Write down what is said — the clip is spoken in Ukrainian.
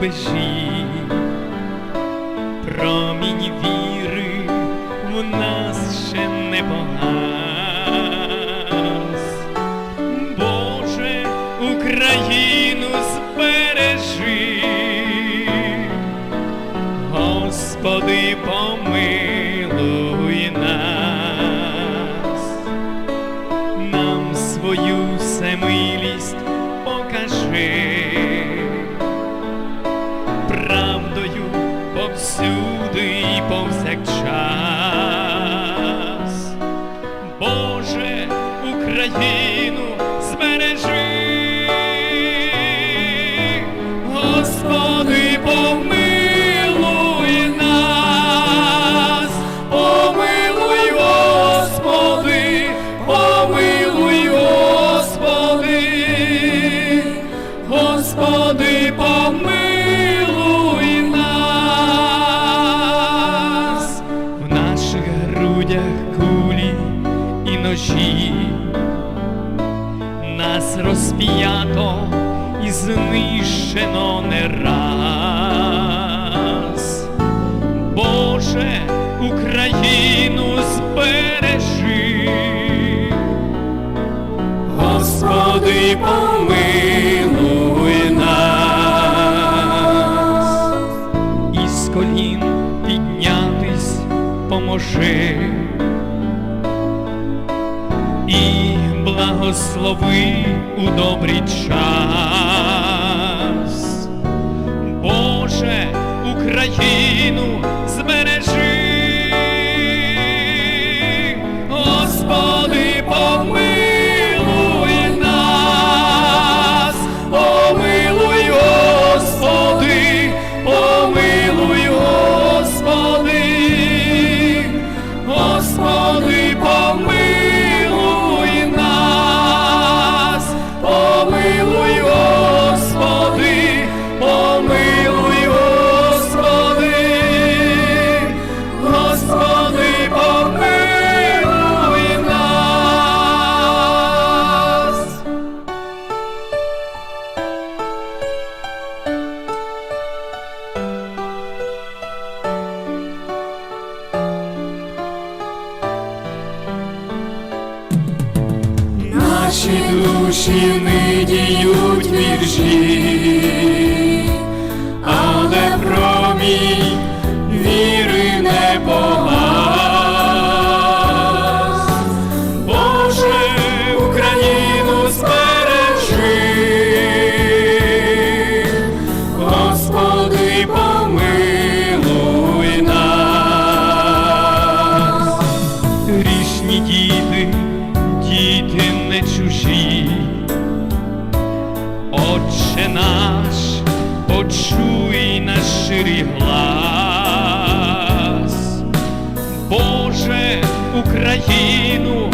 рубежі, промінь віри в нас ще не погас. Боже, Україну збережи, Господи, помилуй нас розп'ято і знищено не раз. Боже, Україну збережи, Господи, помилуй нас, із колін піднятись поможи благослови у добрий час. Боже, Україну Наші душі нидіють вірші, чужі, Отче наш, почуй наш ширий глас, Боже, Україну